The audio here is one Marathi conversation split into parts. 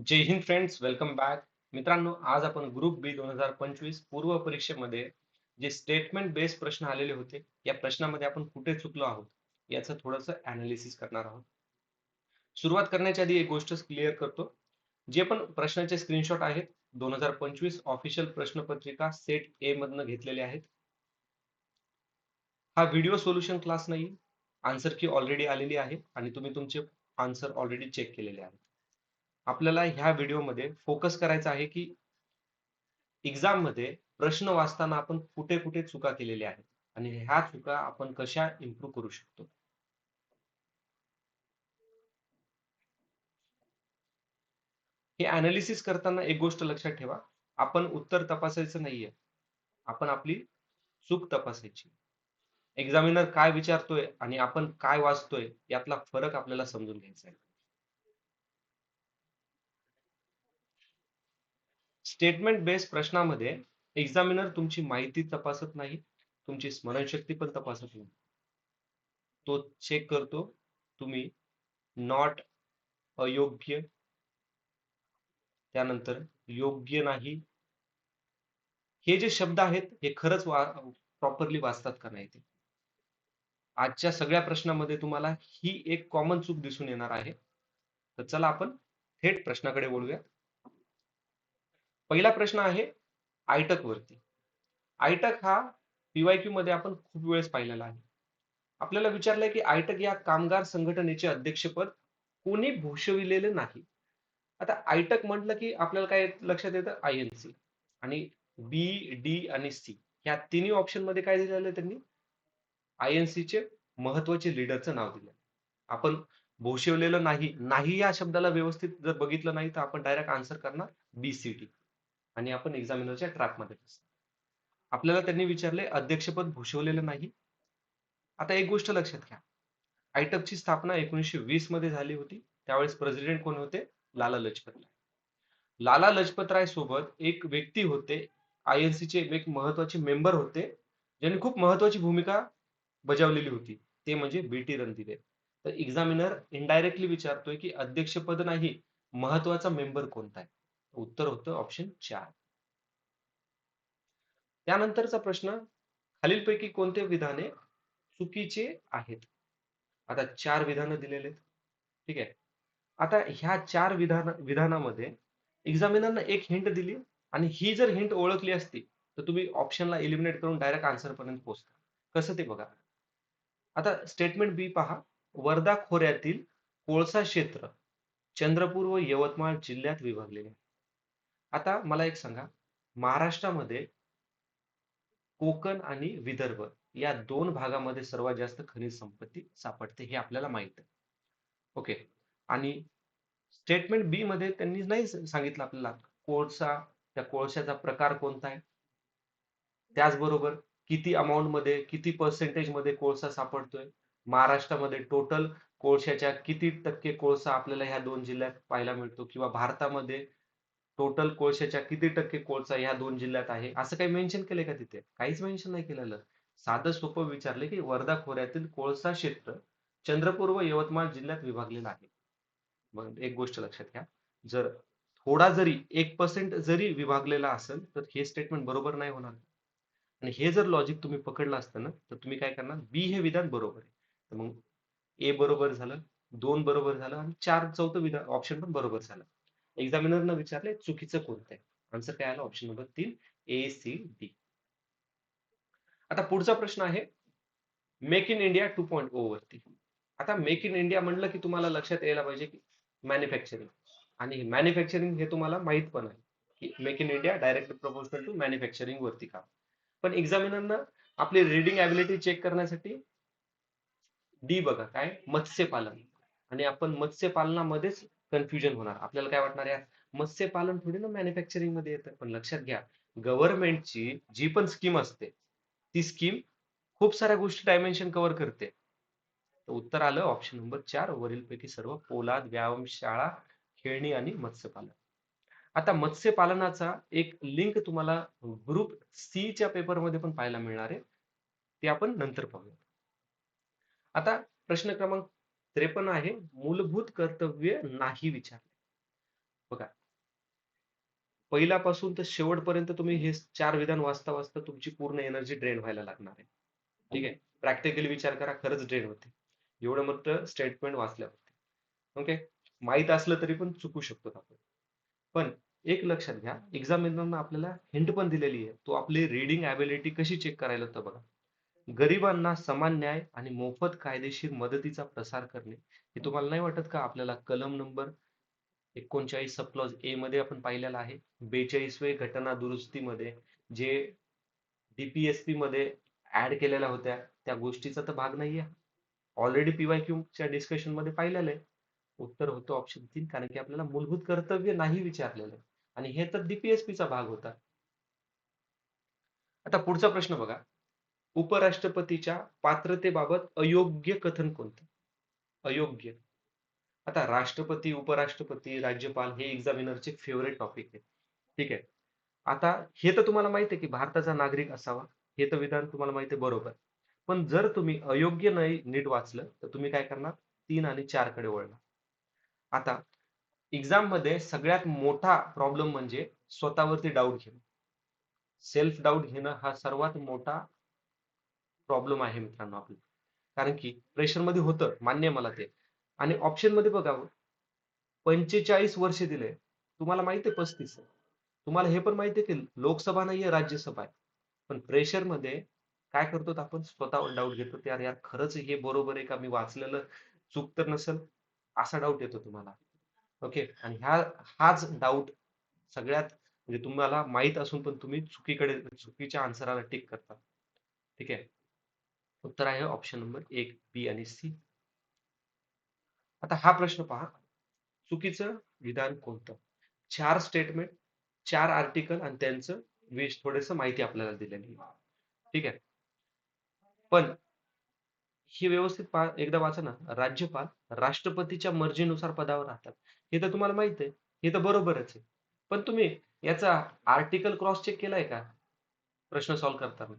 जय हिंद फ्रेंड्स वेलकम बॅक मित्रांनो आज आपण ग्रुप बी दोन हजार पंचवीस पूर्व परीक्षेमध्ये जे स्टेटमेंट बेस्ड प्रश्न आलेले होते या प्रश्नामध्ये आपण कुठे चुकलो आहोत याचं थोडंसं अनालिसिस करणार आहोत. सुरुवात करण्याच्या आधी एक गोष्ट क्लिअर करतो. जे पण प्रश्नाचे स्क्रीनशॉट आहेत दोन हजार पंचवीस ऑफिशियल प्रश्नपत्रिका सेट ए मधनं घेतलेले आहेत. हा व्हिडिओ सोल्युशन क्लास नाही आन्सर की ऑलरेडी आलेली आहे आणि तुम्ही तुमचे आन्सर ऑलरेडी चेक केलेले आहेत. आपल्याला ह्या व्हिडिओमध्ये फोकस करायचा आहे की एक्झाममध्ये प्रश्न वाचताना आपण कुठे कुठे चुका केलेल्या आहेत आणि ह्या चुका आपण कशा इम्प्रूव्ह करू शकतो? हे अनालिसिस करताना एक गोष्ट लक्षात ठेवा. आपण उत्तर तपासायचं नाहीये. आपण आपली चूक तपासायची. एक्झामिनर काय विचारतोय आणि आपण काय वाचतोय यातला फरक आपल्याला समजून घ्यायचा आहे. स्टेटमेंट बेस्ड प्रश्नामध्ये एक्झामिनर तुमची माहिती तपासत नाही तुमची स्मरणशक्ती पण तपासत नाही. तो चेक करतो तुम्ही नॉट अयोग्य त्यानंतर योग्य नाही. हे जे शब्द आहेत हे खरंच वा प्रॉपरली वाचतात का नाही ते? आजच्या सगळ्या प्रश्नामध्ये तुम्हाला ही एक कॉमन चूक दिसून येणार आहे. तर चला आपण थेट प्रश्नाकडे बोलूया पहिला प्रश्न आहे आयटक वरती. आयटक हा पीवायक्यू मध्ये आपण खूप वेळेस पाहिलेला आहे. आपल्याला विचारलंय की आयटक या कामगार संघटनेचे अध्यक्षपद कोणी भूषविलेले नाही. आता आयटक म्हटलं की आपल्याला काय लक्षात येतं? I N C. आणि बी डी आणि सी ह्या तिन्ही ऑप्शनमध्ये काय दिलेलं आहे त्यांनी? आय एन सी चे महत्त्वाचे लीडरचं नाव दिलं. आपण भूषवलेलं नाही नाही या शब्दाला व्यवस्थित जर बघितलं नाही तर आपण डायरेक्ट आन्सर करणार बीसीटी आणि आपण एक्झामिनरच्या ट्रॅकमध्ये बसणार आपल्याला त्यांनी विचारले अध्यक्षपद भूषवलेलं नाही. आता एक गोष्ट लक्षात घ्या. आयटकची स्थापना एकोणीसशे वीसमध्ये झाली होती. त्यावेळेस प्रेसिडेंट कोण होते? लाला लजपत राय लाला लजपत राय सोबत एक व्यक्ती होते. आय एन चे एक महत्त्वाचे मेंबर होते. ज्यांनी खूप महत्वाची भूमिका बजावलेली होती. ते म्हणजे बी टी रणदिवे तर एक्झामिनर इनडायरेक्टली विचारतोय की अध्यक्षपद नाही महत्त्वाचा मेंबर कोणता आहे? उत्तर होतं ऑप्शन चार. त्यानंतरचा प्रश्न खालीलपैकी कोणते विधाने चुकीचे आहेत? आता चार विधानं दिलेले आहेत. ठीक आहे. आता ह्या चार विधान विधानामध्ये एक्झामिनरनं एक हिंट दिली आणि ही जर हिंट ओळखली असती तर तुम्ही ऑप्शनला एलिमिनेट करून डायरेक्ट आन्सर पर्यंत पोहोचता. कसं ते बघा. आता स्टेटमेंट बी पहा. वर्धा खोऱ्यातील कोळसा क्षेत्र चंद्रपूर व यवतमाळ जिल्ह्यात विभागलेले आता मला एक सांगा. महाराष्ट्रामध्ये कोकण आणि विदर्भ या दोन भागामध्ये सर्वात जास्त खनिज संपत्ती सापडते हे आपल्याला माहीत आहे. ओके. आणि स्टेटमेंट बी मध्ये त्यांनी नाही सांगितलं आपल्याला कोळसा त्या कोळशाचा प्रकार कोणता आहे? त्याचबरोबर किती अमाऊंटमध्ये किती पर्सेंटेजमध्ये कोळसा सापडतोय? महाराष्ट्रामध्ये टोटल कोळशाच्या किती टक्के कोळसा आपल्याला ह्या दोन जिल्ह्यात पाहायला मिळतो? किंवा भारतामध्ये टोटल कोळशाच्या किती टक्के कोळसा ह्या दोन जिल्ह्यात आहे? असं काही मेन्शन केलंय का तिथे? काहीच मेन्शन नाही केलेलं. साधं सोपं विचारले की वर्धा खोऱ्यातील कोळसा क्षेत्र चंद्रपूर व यवतमाळ जिल्ह्यात विभागलेलं आहे. मग एक गोष्ट लक्षात घ्या. जर थोडा जरी एक पर्सेंट जरी विभागलेला असेल तर हे स्टेटमेंट बरोबर नाही होणार. आणि हे जर लॉजिक तुम्ही पकडलं असतं ना तर तुम्ही काय करणार? बी हे विधान बरोबर आहे. तर मग ए बरोबर झालं दोन बरोबर झालं आणि चार चौथं विधान ऑप्शन पण बरोबर झालं. एक्झामिनरनं विचारले चुकीचं कोणतं आहे आन्सर काय आलं? ऑप्शन नंबर तीन ए सी डी आता पुढचा प्रश्न आहे make in India two point O वरती. आता मेक इन इंडिया म्हटलं की तुम्हाला लक्षात यायला पाहिजे की मॅन्युफॅक्चरिंग आणि मॅन्युफॅक्चरिंग हे तुम्हाला माहीत पण आहे की make in India direct proposal to manufacturing वरती काम. पण एक्झामिनरनं आपली रिडिंग ॲबिलिटी चेक करण्यासाठी डी बघा काय मत्स्यपालन. आणि आपण मत्स्यपालनामध्येच कन्फ्युजन होणार. आपल्याला काय वाटणार यार? मत्स्यपालन थोडी ना मॅन्युफॅक्चरिंगमध्ये येतं. पण लक्षात घ्या गव्हर्नमेंटची जी पण स्कीम असते ती स्कीम खूप साऱ्या गोष्टी डायमेन्शन कव्हर करते. तर उत्तर आलं ऑप्शन नंबर चार वरील पैकी सर्व पोलाद व्यायामशाळा खेळणी आणि मत्स्यपालन. आता मत्स्यपालनाचा एक लिंक तुम्हाला ग्रुप सी च्या पेपरमध्ये पण पाहायला मिळणार आहे. ते आपण नंतर पाहूया आता प्रश्न क्रमांक त्रेपन्न आहे. मूलभूत कर्तव्य नाही विचारले. बघा. पहिल्यापासून तर शेवटपर्यंत तुम्ही हे चार विधान वाचता वाचता तुमची पूर्ण एनर्जी ड्रेन व्हायला लागणार आहे. ठीक आहे? प्रॅक्टिकली विचार करा खरंच ड्रेन होते. एवढं मात्र स्टेटमेंट वाचल्यावरती. ओके माहीत असलं तरी पण चुकू शकतो आपण. पण एक लक्षात घ्या. एक्झामिनरनं आपल्याला हिंट पण दिलेली आहे. तो आपली रिडिंग ॲबिलिटी कशी चेक करायला होतं बघा. गरिबांना समान न्याय आणि मोफत कायदेशीर मदतीचा प्रसार करणे हे तुम्हाला नाही वाटत का? आपल्याला कलम नंबर एकोणचाळीस सबक्लॉज ए मध्ये आपण पाहिलेला आहे. बेचाळीसवे घटना दुरुस्तीमध्ये जे डीपीएसपी मध्ये ऍड केलेल्या होत्या त्या गोष्टीचा तर भाग नाहीये. ऑलरेडी पीवाय क्यू च्या डिस्कशनमध्ये पाहिलेलं आहे. उत्तर होतं ऑप्शन तीन कारण की आपल्याला मूलभूत कर्तव्य नाही विचारलेलं. आहे आणि हे तर डीपीएसपीचा चा भाग होता. आता पुढचा प्रश्न बघा. उपराष्ट्रपतीच्या पात्रतेबाबत अयोग्य कथन कोणतं? अयोग्य. आता राष्ट्रपती उपराष्ट्रपती राज्यपाल हे एक्झामिनरचे फेवरेट टॉपिक आहे ठीक आहे? आता हे तर तुम्हाला माहिती आहे की भारताचा नागरिक असावा. हे तर विधान तुम्हाला माहिती आहे बरोबर. पण जर तुम्ही अयोग्य नाही नीट वाचलं तर तुम्ही काय करणार? तीन आणि चारकडे वळणार. आता एक्झाममध्ये सगळ्यात मोठा प्रॉब्लेम म्हणजे स्वतःवरती डाऊट घेणं. सेल्फ डाऊट घेणं हा सर्वात मोठा प्रॉब्लेम आहे मित्रांनो आपला. कारण की प्रेशरमध्ये होतं मान्य मला ते. आणि ऑप्शनमध्ये बघा पंचेचाळीस वर्ष दिले. तुम्हाला माहिती आहे पस्तीस. तुम्हाला हे पण माहिती आहे की लोकसभा नाहीये राज्यसभा आहे. पण प्रेशरमध्ये काय करतो आपण स्वतःवर डाऊट घेतो. यार यार खरंच हे बरोबर आहे का? मी वाचलेलं चूक तर नसेल? असा डाऊट येतो तुम्हाला. ओके आणि ह्या हाच डाऊट सगळ्यात म्हणजे तुम्हाला माहीत असून पण तुम्ही चुकीकडे चुकीच्या आन्सराला टिक करता. ठीक आहे? उत्तर आहे ऑप्शन नंबर एक बी आणि सी आता हा प्रश्न पहा. चुकीचं विधान कोणतं? चार स्टेटमेंट चार आर्टिकल आणि त्यांचं विश थोडस माहिती आपल्याला दिलेली ठीक आहे? पण ही व्यवस्थित एकदा वाचा ना. राज्यपाल राष्ट्रपतीच्या मर्जीनुसार पदावर राहतात. हे तर तुम्हाला माहीत आहे. हे तर बरोबरच आहे. पण तुम्ही याचा आर्टिकल क्रॉस चेक केलाय का? प्रश्न सॉल्व्ह करताना.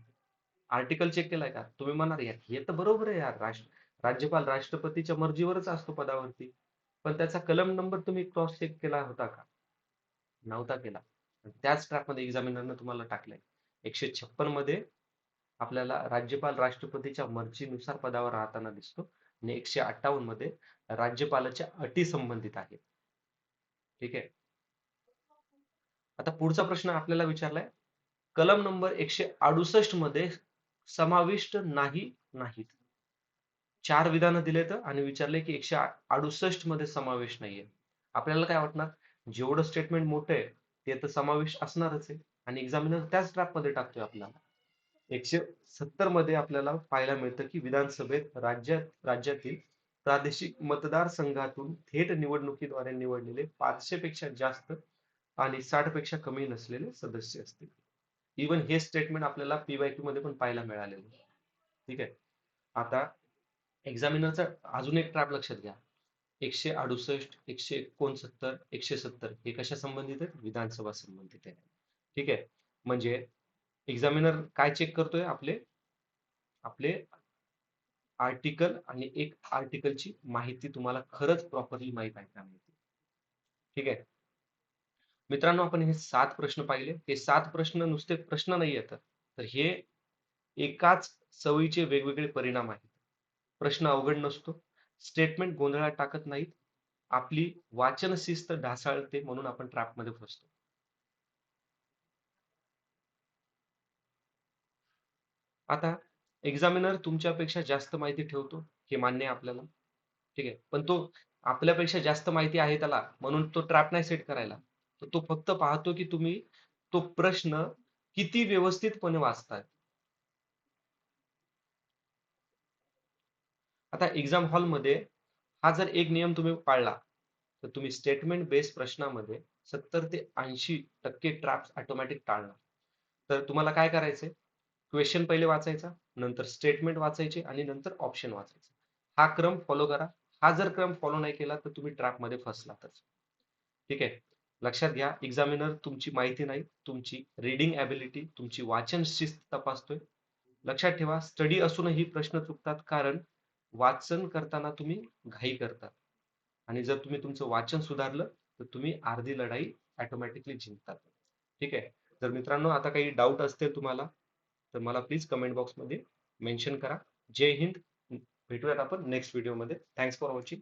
आर्टिकल चेक केलाय का? तुम्ही म्हणाल यार हे तर बरोबर आहे यार. राष्ट्र राज्यपाल राष्ट्रपतीच्या मर्जीवरच असतो पदावरती. पण त्याचा कलम नंबर तुम्ही क्रॉस चेक केला होता का? नव्हता केला. त्याच ट्रॅकमध्ये एक्झामिनरनं तुम्हाला टाकलंय. एकशे छप्पनमध्ये आपल्याला राज्यपाल राष्ट्रपतीच्या मर्जीनुसार पदावर राहताना दिसतो आणि एकशे अठ्ठावन्नमध्ये राज्यपालाच्या अटी संबंधित आहेत ठीक आहे? आता पुढचा प्रश्न आपल्याला विचारलाय. कलम नंबर एकशे अडुसष्टमध्ये समाविष्ट नाही नाहीत. चार विधानं दिलेत आणि विचारले की एकशे अडुसष्टमध्ये समावेश नाहीये. आपल्याला काय वाटणार? जेवढं स्टेटमेंट मोठं आहे ते तर समावेश असणारच आहे. आणि एक्झामिनर त्याच ट्रॅपमध्ये टाकतोय आपल्याला. एकशे सत्तरमध्ये आपल्याला पाहायला मिळतं की विधानसभेत राज्यात राज्यातील प्रादेशिक मतदारसंघातून थेट निवडणुकीद्वारे निवडलेले पाचशे पेक्षा जास्त आणि साठपेक्षा कमी नसलेले सदस्य असतील. इवन हे स्टेटमेंट आपल्याला पीवायक्यू मध्ये पण पाहायला मिळालेलं. ठीक आहे? आता एक्झामिनरचा अजून एक ट्रॅप लक्षात घ्या. एकशे अडुसष्ट एकशे एकोणसत्तर एकशे सत्तर हे कशा संबंधित आहेत? विधानसभा संबंधित आहे ठीक आहे? म्हणजे एक्झामिनर काय चेक करतोय? आपले आपले आर्टिकल आणि एक आर्टिकलची माहिती तुम्हाला खरंच प्रॉपरली माहीत आहे का माहिती? ठीक आहे? मित्रांनो आपण हे सात प्रश्न पाहिले. हे सात प्रश्न नुसते प्रश्न नाही येतात तर हे एकाच सवयीचे वेगवेगळे परिणाम आहेत. प्रश्न अवघड नसतो. स्टेटमेंट गोंधळात टाकत नाहीत. आपली वाचन शिस्त ढासाळते म्हणून आपण ट्रॅपमध्ये फसतो. आता एक्झामिनर तुमच्यापेक्षा जास्त माहिती ठेवतो. हे मान्य आहे आपल्याला. ठीक आहे. पण तो आपल्यापेक्षा जास्त माहिती आहे त्याला. म्हणून तो ट्रॅप नाही सेट करायला. तर तो फक्त पाहतो की तुम्ही तो प्रश्न किती व्यवस्थितपणे वाचताय. आता एक्झाम हॉलमध्ये हा जर एक नियम तुम्ही पाळला तर तुम्ही स्टेटमेंट बेस्ड प्रश्नामध्ये सत्तर ते ऐंशी टक्के ट्रॅप्स ऑटोमॅटिक टाळणार. तर तुम्हाला काय करायचंय? क्वेश्चन पहिले वाचायचा नंतर स्टेटमेंट वाचायचे आणि नंतर ऑप्शन वाचायचे. हा क्रम फॉलो करा. हा जर क्रम फॉलो नाही केला तर तुम्ही ट्रॅपमध्ये फसलातच. ठीक आहे? लक्षात घ्या एक्झामिनर तुमची माहिती नाही तुमची रिडिंग ॲबिलिटी तुमची वाचन शिस्त तपासतोय. लक्षात ठेवा स्टडी असूनही प्रश्न चुकतात कारण वाचन करताना तुम्ही घाई करतात. आणि जर तुम्ही तुमचं वाचन सुधारलं तर तुम्ही अर्धी लढाई ऑटोमॅटिकली जिंकतात. ठीक आहे? जर मित्रांनो आता काही डाऊट असतील तुम्हाला तर मला प्लीज कमेंट बॉक्समध्ये मेन्शन करा. जय हिंद. भेटूयात आपण नेक्स्ट व्हिडिओमध्ये थँक्स फॉर वॉचिंग